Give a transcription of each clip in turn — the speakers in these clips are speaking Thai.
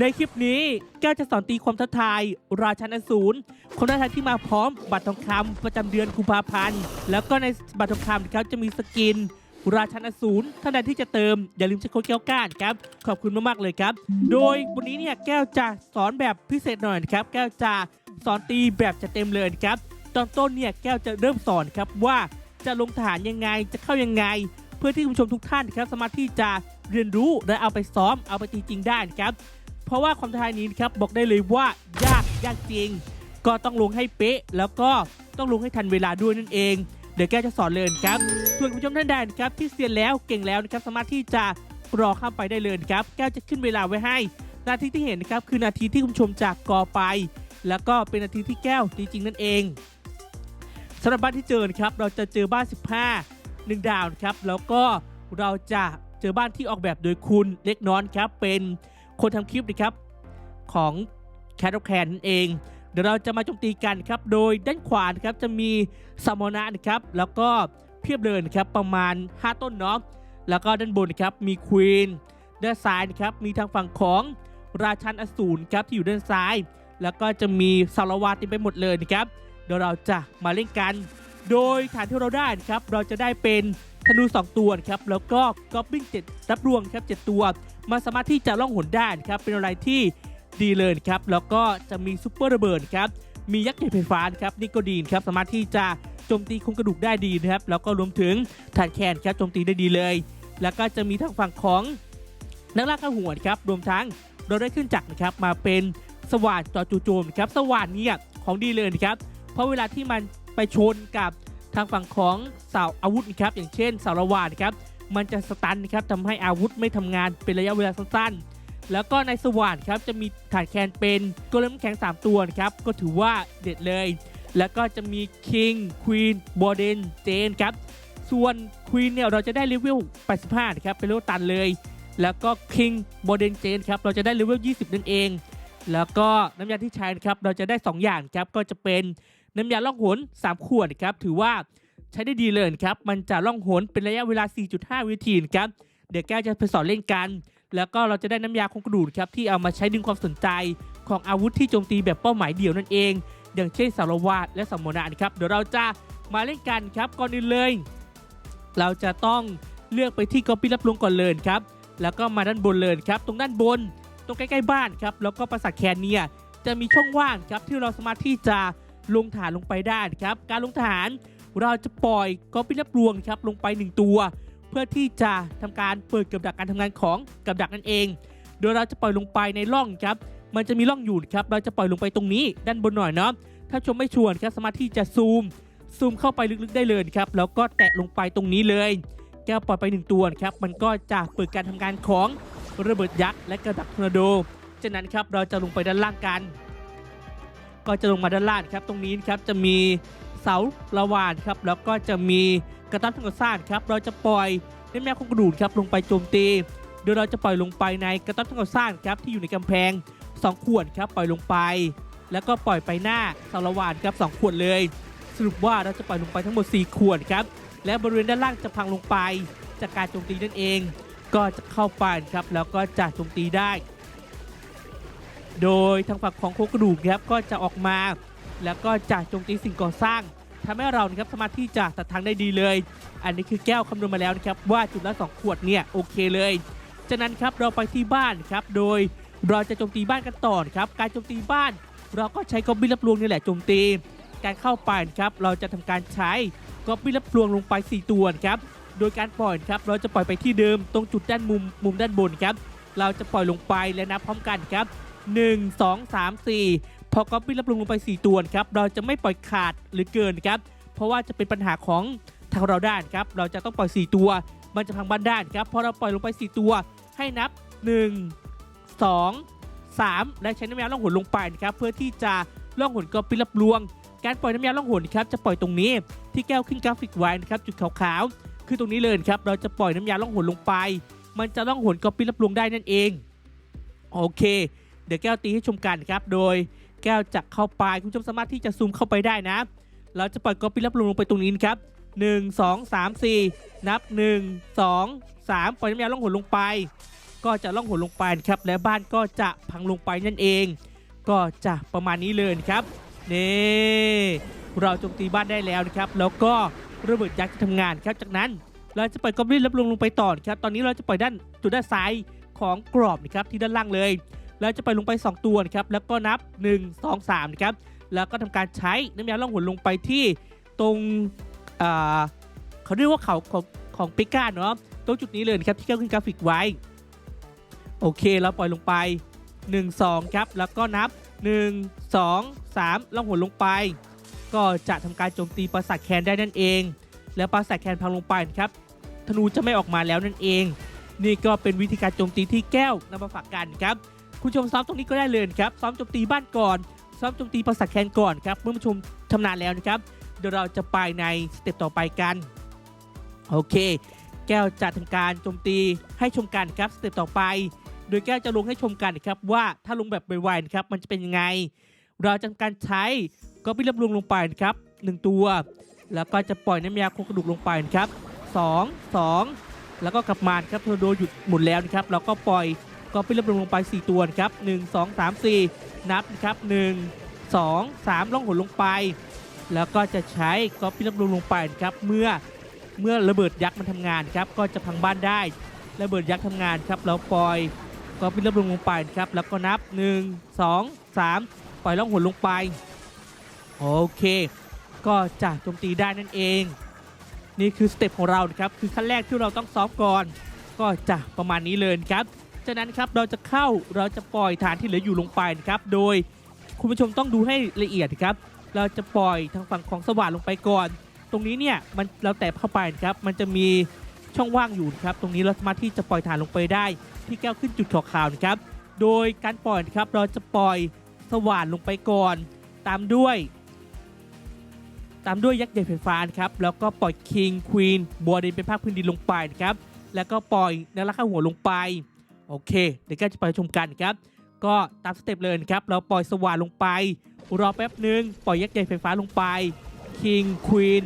ในคลิปนี้แก้วจะสอนตีความท้าทาย ราชันอสูรความท้าทายที่มาพร้อมบัตรทองคำประจำเดือนกุมภาพันธ์แล้วก็ในบัตรทองคำนะครับจะมีสกิน ราชันอสูรท่านใดที่จะเติม อย่าลืมใช้โค้ดแก้วก้านครับ ขอบคุณมากๆเลยครับ โดยวันนี้เนี่ยแก้วจะสอนแบบพิเศษหน่อยนะครับ แก้วจะสอนตีแบบจะเต็มเลยครับตอนต้นเนี่ยแก้วจะเริ่มสอนครับว่าจะลงฐานยังไงจะเข้ายังไง เพื่อที่คุณผู้ชมทุกท่านนะครับสามารถที่จะเรียนรู้และเอาไปซ้อมเอาไปตีจริงได้นะครับ เพราะว่าความท้าทายนี้ครับบอกได้เลยว่ายากยากจริง ก็ต้องลงให้เป๊ะ แล้วก็ต้องลงให้ทันเวลาด้วยนั่นเอง เดี๋ยวแกจะสอนเลยนะครับ ส่วนคุณผู้ชมท่านใดนะครับที่เซียนแล้วเก่งแล้วนะครับสามารถที่จะรอข้ามไปได้เลยครับ แก้วจะขึ้นเวลาไว้ให้ นาทีที่เห็นนะครับคือนาทีที่คุณผู้ชมจากกอไป แล้วก็เป็นนาทีที่แก้วจริงๆนั่นเองสำหรับบ้านที่เจอครับเราจะเจอบ้าน 15 1 ดาวนะครับแล้วก็เราจะเจอบ้านที่ออกแบบโดยคุณเล็กน้อนครับเป็น คนทำคลิปนะครับของแคทแคนนั่นเอง เดี๋ยวเราจะมาโจมตีกันครับ โดยด้านขวานะครับจะมีซามอนะนะครับ แล้วก็เพียบเลยนะครับประมาณ 5 ต้นเนาะแล้วก็ด้านบนนะครับมีควีนด้านซ้ายนะครับมีทางฝั่งของราชันอสูรครับที่อยู่ด้านซ้าย แล้วก็จะมีสารวาต็มไปหมดเลยนะครับเดี๋ยวเราจะมาเล่นกัน โดยฐานที่เราได้นะครับเราจะได้เป็นธนู 2 ตัวครับแล้วก็กอบบิ้งเจ็ดรับรวงครับเจ็ดตัว มาสามารถที่จะล่องหนได้ครับเป็นอะไรที่ดีเลยครับแล้วก็จะมีซุปเปอร์ระเบิดครับมียักษ์ใหญ่ไฟฟ้านครับนี่ก็ดีนครับสามารถที่จะโจมตีโครงกระดูกได้ดีนะครับแล้วก็รวมถึงฐานแขนครับโจมตีได้ดีเลย แล้วก็จะมีทางฝั่งของนักล่าข้าหัวครับรวมทั้งเราได้ขึ้นจักรนะครับมาเป็นสว่านจอจูโจมครับสว่านเนี่ยของดีเลยนะครับเพราะเวลาที่มันไปชนกับทางฝั่งของเสาอาวุธครับอย่างเช่นเสาระวานครับ มันจะสตันนะครับทำให้อาวุธไม่ทำงานเป็นระยะเวลาสั้นๆ แล้วก็ในสว่านครับจะมีฐานแคนเป็นโกเลมน้ำแข็ง 3 ตัวครับก็ถือว่าเด็ดเลย แล้วก็จะมีคิงควีนบอเดนเจนครับส่วนควีนเนี่ยเราจะได้เลเวล 85ครับเป็นเลเวลตันเลย แล้วก็คิงบอเดนเจนครับเราจะได้เลเวล 20 นั่นเอง แล้วก็น้ำยาที่ใช้นะครับเราจะได้ 2 อย่างครับก็จะเป็นน้ำยาล่องหน3ขวดครับถือว่า ใช้ได้ดีเลยครับ มันจะล่องหนเป็นระยะเวลา 4.5 วินาทีนครับ เดี๋ยวแก้วจะไปสอนเล่นกัน แล้วก็เราจะได้น้ำยาคงกระดูกครับที่เอามาใช้ดึงความสนใจ ของอาวุธที่โจมตีแบบเป้าหมายเดียวนั่นเอง อย่างเช่นสารวาดและสัมโมนานครับ เดี๋ยวเราจะมาเล่นกันครับก่อนอื่นเลย เราจะต้องเลือกไปที่ก๊อปปี้รับลงก่อนเลยครับ แล้วก็มาด้านบนเลยครับ ตรงด้านบน ตรงใกล้ๆบ้านครับ แล้วก็ปราสาทแคนเนี่ยจะมีช่องว่างครับที่เราสามารถที่จะลงฐานลงไปได้ครับ การลงฐาน เราจะปล่อยก๊อปปี้รับลวงครับลงไปหนึ่งตัว เพื่อที่จะทำการเปิดกับดักการทำงานของกับดักนั่นเอง โดยเราจะปล่อยลงไปในร่องครับ มันจะมีร่องอยู่ครับ เราจะปล่อยลงไปตรงนี้ด้านบนหน่อยเนาะ ถ้าชมไม่ชวนครับสามารถที่จะซูม ซูมเข้าไปลึกๆได้เลยครับ แล้วก็แตะลงไปตรงนี้เลย แก้วปล่อยไปหนึ่งตัวครับ มันก็จะเปิดการทำงานของระเบิดยักษ์และกระดักทอร์นาโด จากนั้นครับเราจะลงไปด้านล่างกัน ก็จะลงมาด้านล่างครับ ตรงนี้ครับจะมี เสาระวานครับแล้วก็จะมีกระตับทั้งกซ่านครับเราจะปล่อยน้ำแม่คงกระดูดครับลงไปโจมตีโดยเราจะปล่อยลงไปในกระตับทั้งกซ่านครับที่อยู่ในกำแพง 2 ขวดครับปล่อยลงไป แล้วก็ปล่อยไปหน้าเสารวานครับ2ขวดเลย สรุปว่าเราจะปล่อยลงไปทั้งหมด 4 ขวดครับและบริเวณด้านล่างจะพังลงไปจากการโจมตีนั่นเอง ก็จะเข้าไปครับแล้วก็จะโจมตีได้ โดยทางฝั่งของโครงกระดูกครับก็จะออกมา แล้วก็จะโจมตีสิ่งก่อสร้าง ทำให้เรานะครับสามารถที่จะตัดทางได้ดีเลย อันนี้คือแก้วคำนวณมาแล้วนะครับว่าจุดละ 2 ขวดเนี่ยโอเคเลย จากนั้นครับเราไปที่บ้านครับโดยเราจะโจมตีบ้านกันต่อนครับการโจมตีบ้าน เราก็ใช้กอบบินรับลวงนี่แหละโจมตี การเข้าไปครับเราจะทำการใช้กอบบินรับลวงลงไป 4 ตัวครับโดยการปล่อยครับเราจะปล่อยไปที่เดิมตรงจุดด้านมุมมุมด้านบนครับเราจะปล่อยลงไปและนับพร้อมกันครับ 1 2 3 4 พอกอบบินรับลงลงไป 4 ตัวครับเราจะไม่ปล่อยขาดหรือเกินครับเพราะว่าจะเป็นปัญหาของทางเราด้านครับเราจะต้องปล่อย 4 ตัว มันจะพังบ้านด้านครับพอเราปล่อยลงไป 4 ตัว ให้นับ 1 2 3 และใช้น้ำยาล่องหนลงไปนะครับเพื่อที่จะล่องหนกอบบินรับลวง การปล่อยน้ำยาล่องหนครับจะปล่อยตรงนี้ที่แก้วขึ้นกราฟิกไว้นะครับจุดขาวๆคือตรงนี้เลยครับเราจะปล่อยน้ำยาล่องหนลงไป มันจะล่องหนกอบบินรับลวงได้นั่นเองโอเค เดี๋ยวแก้วตีให้ชมกันครับ โดย แก้วจะเข้าไปคุณผู้ชมสามารถที่จะซูมเข้าไปได้นะ เราจะปล่อยกอปปี้รับลงลงไปตรงนี้นครับ1 2 3 4นับ1 2 3ปล่อยน้ำยาล่องหนลงไป ก็จะล่องหนลงไปครับ และบ้านก็จะพังลงไปนั่นเอง ก็จะประมาณนี้เลยครับนี่เราโจมตีบ้านได้แล้วนะครับ แล้วก็ระเบิดยักษ์จะทำงานครับจากนั้นเราจะปล่อยกอบลินรับลงลงไปต่อครับ ตอนนี้เราจะปล่อยด้านจุดด้านซ้ายของกรอบนะครับที่ด้านล่างเลย เราจะปล่อยลงไป 2 ตัวนะครับแล้วก็นับ 1 2 3นะครับแล้วก็ทำการใช้น้ำยาล่องหนลงไปที่ตรงเขาเรียกว่าเขาของของปิก้าเนาะตรงจุดนี้เลยนะครับที่แก้วขึ้นกราฟิกไว้ โอเคเราปล่อยลงไป 1 2ครับแล้วก็นับ 1 2 3ล่องหนลงไป ก็จะทำการโจมตีปราสาทแคนได้นั่นเอง แล้วปราสาทแคนพังลงไปนะครับธนูจะไม่ออกมาแล้วนั่นเอง นี่ก็เป็นวิธีการโจมตีที่แก้วนำมาฝากกันครับ คุณชมซ้อมตรงนี้ก็ได้เลยครับซ้อมโจมตีบ้านก่อนซ้อมโจมตีปราสาทแคนก่อนครับเมื่อผู้ชมชำนาญแล้วนะครับเดี๋ยวเราจะไปในสเต็ปต่อไปกัน โอเค แก้วจะทำการโจมตีให้ชมกันครับสเต็ปต่อไป โดยแก้วจะลงให้ชมกันนะครับว่าถ้าลงแบบไวๆนะครับมันจะเป็นยังไง เราจะทำการใช้ก็ไปรับลงลงไปนะครับหนึ่งตัว แล้วก็จะปล่อยน้ำยาโครงกระดูกลงไปนะครับสองสองแล้วก็กลับมาครับโทรโดหยุดหมุนแล้วนะครับเราก็ปล่อย ก็ไปรับลงลงไป 4 ตัวครับหนึ่งสองสามสี่นับครับหนึ่งสองสามล่องหนลงไป แล้วก็จะใช้ก็ไปรับลงลงไปครับเมื่อเมื่อระเบิดยักษ์มันทำงานครับก็จะพังบ้านได้ระเบิดยักษ์ทำงานครับเราปล่อยก็ไปรับลงลงไปครับแล้วก็นับ 1 2 3 ปล่อยล่องหนลงไปโอเค ก็จะโจมตีได้นั่นเอง นี่คือสเต็ปของเราครับคือขั้นแรกที่เราต้องซ้อมก่อน ก็จะประมาณนี้เลยครับ จากนั้นครับเราจะเข้าเราจะปล่อยฐานที่เหลืออยู่ลงไปนะครับโดยคุณผู้ชมต้องดูให้ละเอียดครับ เราจะปล่อยทางฝั่งของสว่านลงไปก่อน ตรงนี้เนี่ยมันเราแตะเข้าไปครับ มันจะมีช่องว่างอยู่ครับ ตรงนี้เราสามารถที่จะปล่อยฐานลงไปได้ ที่แก้วขึ้นจุดขาวๆนะครับ โดยการปล่อยครับเราจะปล่อยสว่านลงไปก่อน ตามด้วย ตามด้วยยักษ์ใหญ่ไฟฟ้านครับ แล้วก็ปล่อยคิงควีนบัวดินเป็นภาคพื้นดินลงไปนะครับ แล้วก็ปล่อยนราข้าหัวลงไป โอเค เดี๋ยวก็จะไปชมกันครับ ก็ตามสเต็ปเลยครับ เราปล่อยสว่านลงไป รอแป๊บหนึ่งปล่อยยักษ์ใหญ่ไฟฟ้าลงไปคิงควีน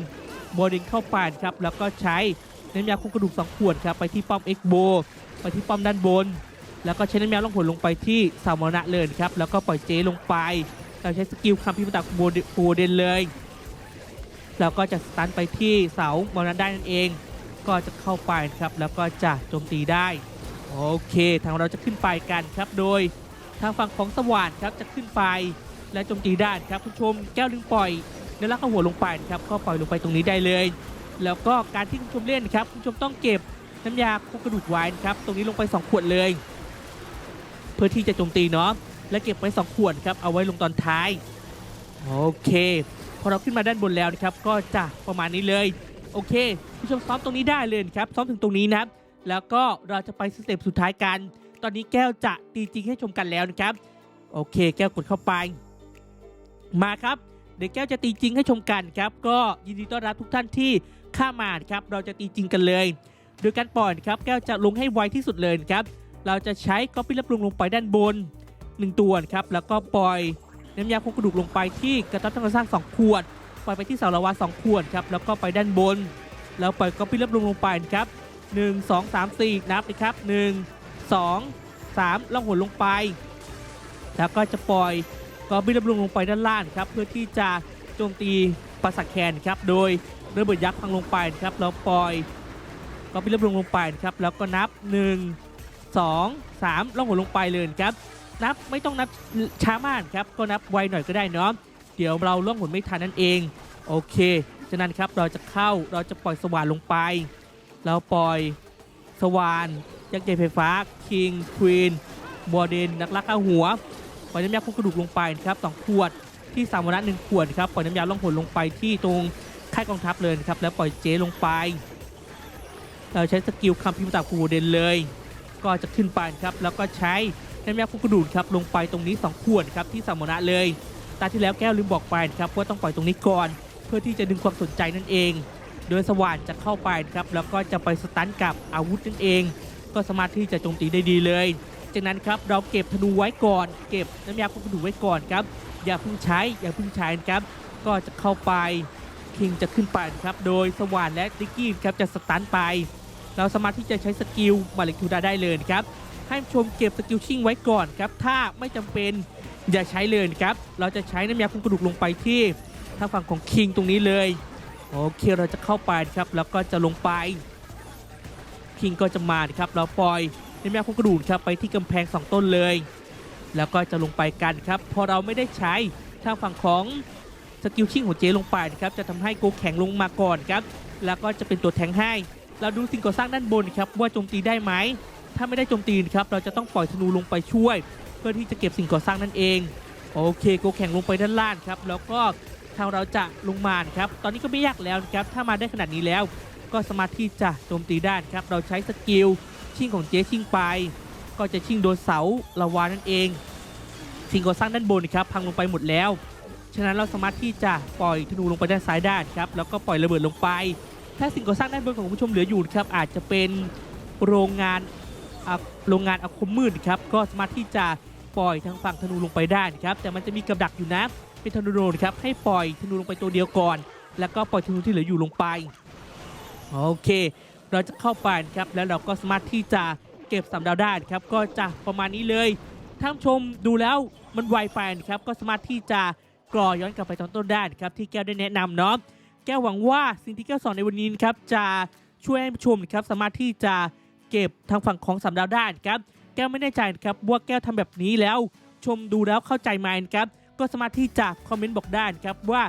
บัวดินเข้าไปครับ แล้วก็ใช้น้ำยาโครงกระดูกสองขวดครับ ไปที่ป้อมเอ็กโบไปที่ป้อมด้านบน แล้วก็ใช้น้ำยาล่องหนลงไปที่สามรณะเลยครับ แล้วก็ปล่อยเจลงไป เราใช้สกิลคำพิมพ์ตักโบเดนเลยแล้วก็จะสตันไปที่เสามรณะได้นั่นเอง ก็จะเข้าไปครับ แล้วก็จะโจมตีได้ โอเค ทางเราจะขึ้นไปกันครับ โดยทางฝั่งของสว่านครับจะขึ้นไปและโจมตีด้านครับคุณชมแก้วลึงปล่อยเนื้อรักเข้าหัวลงไปครับก็ปล่อยลงไปตรงนี้ได้เลย แล้วก็การที่คุณชมเล่นครับคุณชมต้องเก็บน้ำยาโครงกระดูกไว้นะครับตรงนี้ลงไป 2 ขวดเลย เพื่อที่จะโจมตีเนาะและเก็บไว้ 2 ขวดครับเอาไว้ลงตอนท้ายโอเคพอเราขึ้นมาด้านบนแล้วนะครับก็จะประมาณนี้เลย โอเคผู้ชมซ้อมตรงนี้ได้เลยครับซ้อมถึงตรงนี้นะครับ แล้วก็เราจะไปสเต็ปสุดท้ายกัน ตอนนี้แก้วจะตีจริงให้ชมกันแล้วนะครับ โอเค แก้วกดเข้าไป มาครับ เดี๋ยวแก้วจะตีจริงให้ชมกันครับ ก็ยินดีต้อนรับทุกท่านที่เข้ามาครับ เราจะตีจริงกันเลย โดยการปล่อยครับ แก้วจะลงให้ไวที่สุดเลยครับ เราจะใช้ก๊อปปี้รับลงลงไปด้านบน 1 ตัวครับ แล้วก็ปล่อยน้ำยาโครงกระดูกลงไปที่กระต๊อบทั้งสร้าง2ขวด ปล่อยไปที่เสาละวา2ขวดครับ แล้วก็ไปด้านบน แล้วปล่อยก๊อปปี้รับลงลงไปครับ 1 2 3 4 นับนะครับ 1 2 3ล่องหนลงไป แล้วก็จะปล่อยก๊อปปี้รับลงลงไปด้านล่างครับ เพื่อที่จะโจมตีปราสาทแคนครับ โดยเระเบิดยักษ์พังลงไปครับ แล้วปล่อยก๊อปปี้รับลงลงไปครับ แล้วก็นับ 1 2 3ล่องหนลงไปเลยครับ นับไม่ต้องนับช้ามากครับ ก็นับไวหน่อยก็ได้เนาะ เดี๋ยวเราล่องหนไม่ทันนั่นเอง โอเคฉะนั้นครับเราจะเข้าเราจะปล่อยสว่านลงไป เราปล่อยสวานยักษ์ใหญ่ไฟฟ้าคิงควีนบอเดนนักลักข้าหัวปล่อยน้ำยาโครงกระดูกลงไปครับสองขวดที่สามวันละหนึ่งขวดครับปล่อยน้ำยาล่องหนลงไปที่ตรงค่ายกองทัพเลยครับแล้วปล่อยเจลงไป เราใช้สกิลคำพิมพ์ตากคูเดนเลย ก็จะขึ้นไปครับแล้วก็ใช้น้ำยาโครงกระดูกครับลงไปตรงนี้ 2 ขวดครับที่สามวันละเลยตาที่แล้วแก้วลืมบอกไปครับว่าต้องปล่อยตรงนี้ก่อน เพื่อที่จะดึงความสนใจนั่นเอง โดยสว่านจะเข้าไปครับแล้วก็จะไปสตันกับอาวุธนั่นเอง ก็สามารถที่จะโจมตีได้ดีเลย จากนั้นครับเราเก็บธนูไว้ก่อน เก็บน้ำยาคุกกระดูกไว้ก่อนครับอย่าเพิ่งใช้อย่าเพิ่งใช้นะครับก็จะเข้าไปคิงจะขึ้นไปนครับโดยสว่านและดิกกี้ครับจะสตันไป เราสามารถที่จะใช้สกิลมาเล็กทูดาได้เลยครับให้ชมเก็บสกิลชิ่งไว้ก่อนครับถ้าไม่จำเป็นอย่าใช้เลยครับเราจะใช้น้ำยาคุมกระดูกลงไปที่ทางฝั่งของคิงตรงนี้เลย โอเคเราจะเข้าไปครับแล้วก็จะลงไปคิงก็จะมาครับเราปล่อยใน้ำยาคุมกระดูกครับไปที่กำแพงสองต้นเลย แล้วก็จะลงไปกันครับ พอเราไม่ได้ใช้ทางฝั่งของสกิลชิ่งของเจลงไปครับจะทำให้โกแข็งลงมาก่อนครับแล้วก็จะเป็นตัวแทงให้ เราดูสิ่งก่อสร้างด้านบนครับว่าโจมตีได้ไหมถ้าไม่ได้โจมตีครับเราจะต้องปล่อยธนูลงไปช่วย เพื่อที่จะเก็บสิ่งก่อสร้างนั่นเอง โอเคโกแข่งลงไปด้านล่างครับแล้วก็ ทางเราจะลงมานครับ ตอนนี้ก็ไม่ยากแล้วนะครับ ถ้ามาได้ขนาดนี้แล้ว ก็สามารถที่จะโจมตีได้ครับ เราใช้สกิลชิงของเจชิงไป ก็จะชิงโดนเสาลาวานั่นเองสิ่งก่อสร้างด้านบนครับ พังลงไปหมดแล้ว ฉะนั้นเราสามารถที่จะปล่อยธนูลงไปด้านซ้ายได้ครับ แล้วก็ปล่อยระเบิดลงไป ถ้าสิ่งก่อสร้างด้านบนของคุณผู้ชมเหลืออยู่ครับ อาจจะเป็นโรงงานโรงงานอาคมมืดครับ ก็สามารถที่จะปล่อยทางฝั่งธนูลงไปได้ครับ แต่มันจะมีกับดักอยู่นะ เป็นธนูโดนครับให้ปล่อยธนูลงไปตัวเดียวก่อน แล้วก็ปล่อยธนูที่เหลืออยู่ลงไปโอเค เราจะเข้าไปครับแล้วเราก็สามารถที่จะเก็บสามดาวได้ครับก็จะประมาณนี้เลยท่านชมดูแล้วมันไวไปครับก็สามารถที่จะกรอย้อนกลับไปตอนต้นได้ครับที่แก้วได้แนะนำเนาะแก้วหวังว่าสิ่งที่แก้วสอนในวันนี้ครับจะช่วยให้ผู้ชมครับสามารถที่จะเก็บทางฝั่งของสามดาวได้ครับแก้วไม่แน่ใจครับว่าแก้วทำแบบนี้แล้วชมดูแล้วเข้าใจไหมครับ ก็สามารถที่จะคอมเมนต์บอกได้นะครับว่า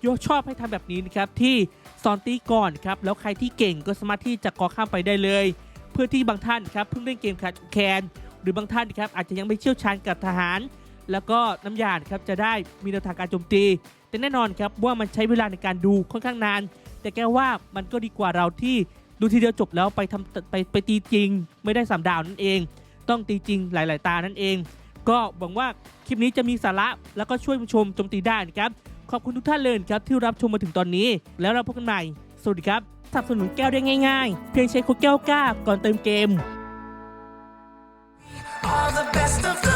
โยชอบให้ทำแบบนี้นะครับที่สอนตีก่อนครับแล้วใครที่เก่งก็สามารถที่จะกอข้ามไปได้เลย เพื่อที่บางท่านครับเพิ่งเล่นเกมแคทแคนหรือบางท่านครับอาจจะยังไม่เชี่ยวชาญกับทหาร แล้วก็น้ำยาครับจะได้มีแนวทางการโจมตี แต่แน่นอนครับว่ามันใช้เวลาในการดูค่อนข้างนาน แต่แกว่ามันก็ดีกว่าเราที่ดูทีเดียวจบแล้วไปทำไปไปตีจริง ไม่ได้สามดาวนั่นเอง ต้องตีจริงหลาย ๆ ตานั่นเอง ก็หวังว่าคลิปนี้จะมีสาระแล้วก็ช่วยผู้ชมโจมตีได้นะครับ ขอบคุณทุกท่านเลยครับที่รับชมมาถึงตอนนี้ แล้วเราพบกันใหม่ สวัสดีครับสนับสนุนแก้วได้ง่ายๆ เพียงใช้โค้ดแก้วกล้าก่อนเติมเกม All the best of the